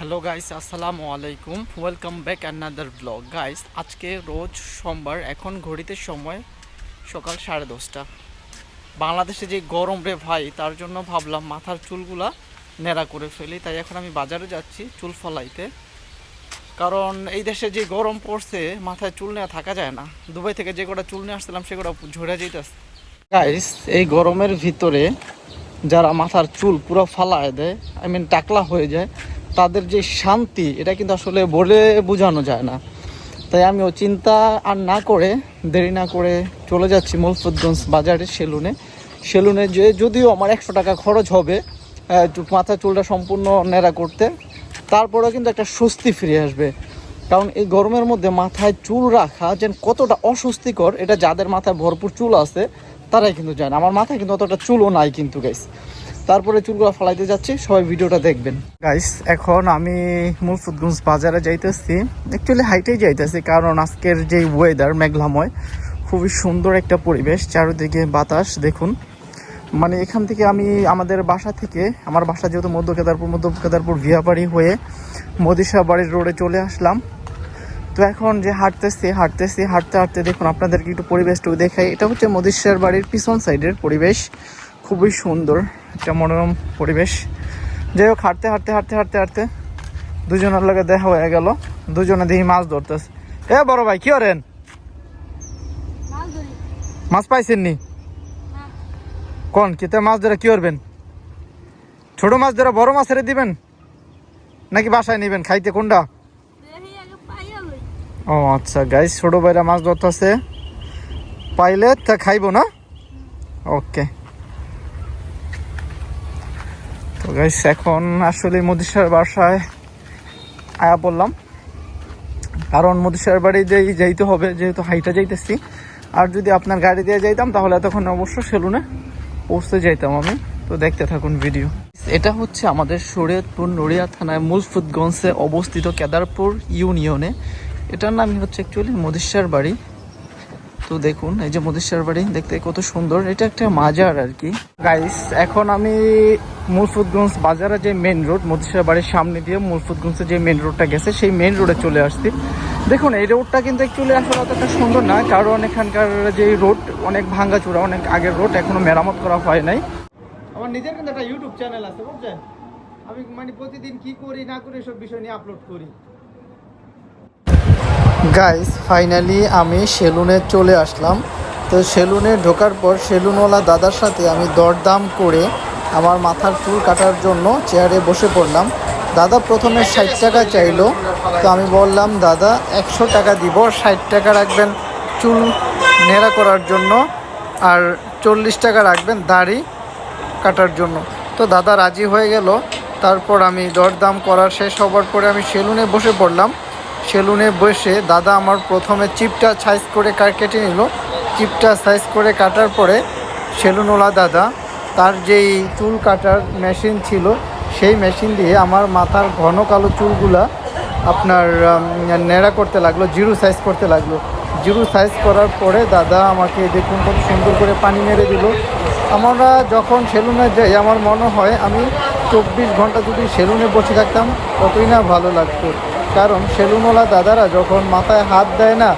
Hello guys আসসালামু আলাইকুম welcome back another vlog guys আজকে রোজ সোমবার, এখন ঘড়িতে সময় সকাল সাড়ে দশটা। বাংলাদেশে যে গরম রে ভাই, তার জন্য ভাবলাম মাথার চুলগুলা নেড়া করে ফেলি। তাই এখন আমি বাজারে যাচ্ছি চুল ফলাইতে। কারণ এই দেশে যে গরম পড়ছে, মাথায় চুল নেওয়া থাকা যায় না। দুবাই থেকে যে কটা চুল নিয়ে আসছিলাম সেগুলো ঝরে যেতেছে গাইস এই গরমের ভিতরে যারা মাথার চুল পুরো ফালায় দেয় আই মিন টাকলা হয়ে যায় তাদের যে শান্তি, এটা কিন্তু আসলে বলে বোঝানো যায় না। তাই আমিও চিন্তা আর না করে, দেরি না করে চলে যাচ্ছি মুলফুদ্গঞ্জ বাজারে সেলুনে। সেলুনে যে যদিও আমার একশো টাকা খরচ হবে মাথা চুলটা সম্পূর্ণ নেড়া করতে, তারপরেও কিন্তু একটা স্বস্তি ফিরে আসবে। কারণ এই গরমের মধ্যে মাথায় চুল রাখা যেন কতটা অস্বস্তিকর, এটা যাদের মাথায় ভরপুর চুল আছে, তারাই কিন্তু জানে। আমার মাথায় কিন্তু অতটা চুলও নাই কিন্তু গাইস তারপরে চুলগুলো ফালাইতে যাচ্ছি, সবাই ভিডিওটা দেখবেন। গাইস এখন আমি মুলফুদগঞ্জ বাজারে যাইতেছি। অ্যাকচুয়ালি হাইটেই যাইতেছি, কারণ আজকের যে ওয়েদার মেঘলাময়, খুবই সুন্দর একটা পরিবেশ, চারিদিকে বাতাস, দেখুন। মানে এখান থেকে আমি আমাদের বাসা থেকে, আমার বাসা যেহেতু মধ্য কেদারপুর মধ্য কেদারপুর ভিয়াবাড়ি হয়ে মদিসা বাড়ির রোডে চলে আসলাম। তো এখন যে হাঁটতেছি হাঁটতেছি, হাঁটতে হাঁটতে দেখুন, আপনাদেরকে একটু পরিবেশটুকু দেখাই। এটা হচ্ছে মদিসার বাড়ির পিছন সাইডের পরিবেশ। খুবই সুন্দর একটা মনোরম পরিবেশ। যাই হোক হাঁটতে হাঁটতে হাঁটতে হাঁটতে হাঁটতে দুজনের লগে দেখা হয়ে গেল। দুজনে দেখি মাছ ধরতেছে। এ বড় ভাই কি করেন? মাছ পাইছেন নি? কোন কিতে মাছ ধরে কি করবেন? ছোট মাছ ধরে বড় মাছ ছেড়ে দিবেন? নাকি বাসায় নেবেন? খাইতে কোনটা? ও আচ্ছা গাইস ছোট ভাইরা মাছ ধরতেছে। পাইলে তা খাইবো না? ওকে তো গাইস, এখন আসলে মদিসার বাসায় আয়া পড়লাম। কারণ মদিসার বাড়ি যাইতে হবে, যেহেতু হাইটা যাইতেছি। আর যদি আপনার গাড়ি দিয়ে যাইতাম, তাহলে এতক্ষণ অবশ্য সেলুনে পৌঁছতে যাইতাম আমি। তো দেখতে থাকুন ভিডিও। এটা হচ্ছে আমাদের শরীয়তপুর নড়িয়া থানায় মুলফুদগঞ্জে অবস্থিত কেদারপুর ইউনিয়নে। এটার নামই হচ্ছে অ্যাকচুয়ালি মদিসার বাড়ি। তো দেখুন, এই যে মদিসার বাড়ি দেখতে কত সুন্দর। এটা একটা মাজার আর কি। গাইস এখন আমি মুলফুদগঞ্জ বাজারে যে মেন রোড মদিসার বাড়ির সামনে দিয়ে মুলফুদগঞ্জে যে মেন রোডটা গেছে, সেই মেন রোডে চলে আসছি। দেখুন, এই রোডটা কিন্তু অ্যাকচুয়ালি আসলে অতটা সুন্দর না, কারণ এখানকার যে রোড অনেক ভাঙ্গাচোরা, অনেক আগের রোড এখনও মেরামত করা হয় নাই। আমার নিজের কিন্তু একটা ইউটিউব চ্যানেল আছে, বুঝছেন? আমি মানে প্রতিদিন কি করি, না করি সব বিষয় নিয়ে আপলোড করি। গাইস ফাইনালি আমি সেলুনে চলে আসলাম। তো সেলুনে ঢোকার পর সেলুনওয়ালা দাদার সাথে আমি দরদাম করে আমার মাথার চুল কাটার জন্য চেয়ারে বসে পড়লাম। দাদা প্রথমে ষাট টাকা চাইলো। তো আমি বললাম, দাদা, একশো টাকা দিব, ষাট টাকা রাখবেন চুল নেড়া করার জন্য আর চল্লিশ টাকা রাখবেন দাড়ি কাটার জন্য। তো দাদা রাজি হয়ে গেল। তারপর আমি দরদাম করা শেষ হবার পরে আমি সেলুনে বসে পড়লাম। সেলুনে বসে দাদা আমার প্রথমে চিপটা সাইজ করে কেটে নিল। চিপটা সাইজ করে কাটার পরে সেলুনওয়ালা দাদা তার যেই চুল কাটার মেশিন ছিল, সেই মেশিন দিয়ে আমার মাথার ঘন কালো চুলগুলা আপনার ন্যাড়া করতে লাগল, জিরো সাইজ করতে লাগল। জিরো সাইজ করার পরে দাদা আমাকে দেখুন খুব সুন্দর করে পানি মেরে দিল। আমরা যখন সেলুনে যাই, আমার মনে হয় আমি চব্বিশ ঘণ্টা যদি সেলুনে বসে থাকতাম, ততই না ভালো লাগতো। কারণ সেলুনওয়ালা দাদারা যখন মাথায় হাত দেয় না,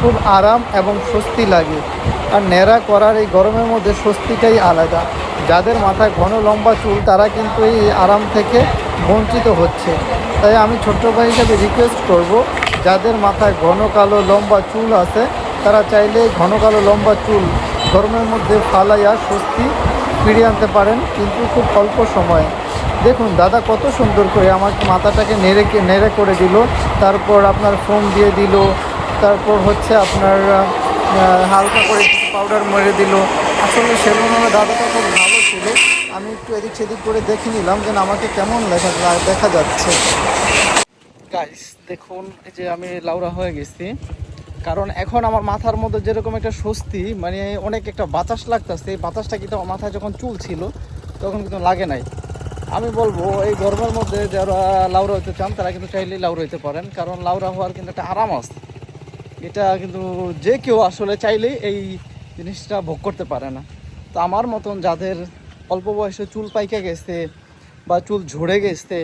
খুব আরাম এবং স্বস্তি লাগে। আর ন্যাড়া করার এই গরমের মধ্যে স্বস্তিটাই আলাদা। যাদের মাথায় ঘন লম্বা চুল, তারা কিন্তু এই আরাম থেকে বঞ্চিত হচ্ছে। তাই আমি ছোট্ট ভাই হিসাবে রিকোয়েস্ট করব, যাদের মাথায় ঘন কালো লম্বা চুল আছে, তারা চাইলে ঘন কালো লম্বা চুল গরমের মধ্যে ফালাইয়া স্বস্তি ফিরিয়ে আনতে পারেন, কিন্তু খুব অল্প সময়ে। দেখুন, দাদা কত সুন্দর করে আমার মাথাটাকে নেড়ে নেড়ে করে দিল। তারপর আপনার ফোম দিয়ে দিল। তারপর হচ্ছে আপনার হালকা করে পাউডার মেরে দিল। আসলে আমার দাদাটা খুব ভালো ছিল। আমি একটু এদিক সেদিক করে দেখে নিলাম যেন আমাকে কেমন লেখা দেখা যাচ্ছে। গাইস দেখুন, এই যে আমি লাউরা হয়ে গেছি। কারণ এখন আমার মাথার মধ্যে যেরকম একটা স্বস্তি মানে অনেক একটা বাতাস লাগতেছে। এই বাতাসটা কিন্তু আমার মাথায় যখন চুল ছিল তখন কিন্তু লাগে নাই। আমি বলব, এই গরমের মধ্যে যারা লাউরা হইতে চান, তারা কিন্তু চাইলেই লাউরা হইতে পারেন। কারণ লাউরা হওয়ার কিন্তু একটা আরাম আছে। এটা কিন্তু যে কেউ আসলে চাইলেই এই জিনিসটা ভোগ করতে পারে না। তো আমার মতন যাদের অল্প বয়সে চুল পাইকে গেছে বা চুল ঝরে গেছে,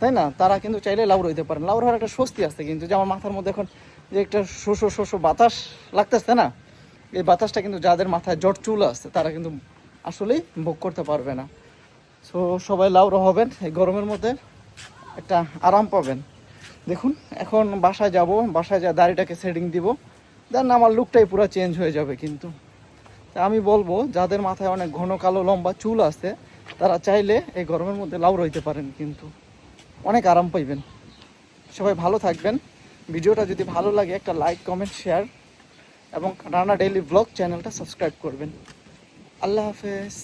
তাই না? তারা কিন্তু চাইলে লাউ রইতে পারেন। লাউর হওয়ার একটা স্বস্তি আছে কিন্তু, যে আমার মাথার মধ্যে এখন যে একটা শোষো শোষো বাতাস লাগতেছে না, এই বাতাসটা কিন্তু যাদের মাথায় জট চুল আছে, তারা কিন্তু আসলেই ভোগ করতে পারবে না। সো সবাই লাউরা হবেন, এই গরমের মধ্যে একটা আরাম পাবেন। দেখুন, এখন বাসায় যাব, বাসায় যা দাড়িটাকে সেটিং দিব দেন আমার লুকটাই পুরো চেঞ্জ হয়ে যাবে কিন্তু। তা আমি বলব, যাদের মাথায় অনেক ঘন কালো লম্বা চুল আছে, তারা চাইলে এই গরমের মধ্যে লাউ রইতে পারেন কিন্তু। অনেক আরাম পাইবেন। সবাই ভালো থাকবেন। ভিডিওটা যদি ভালো লাগে, একটা লাইক কমেন্ট শেয়ার এবং রানা ডেইলি ব্লগ চ্যানেলটা সাবস্ক্রাইব করবেন। আল্লাহ হাফেজ।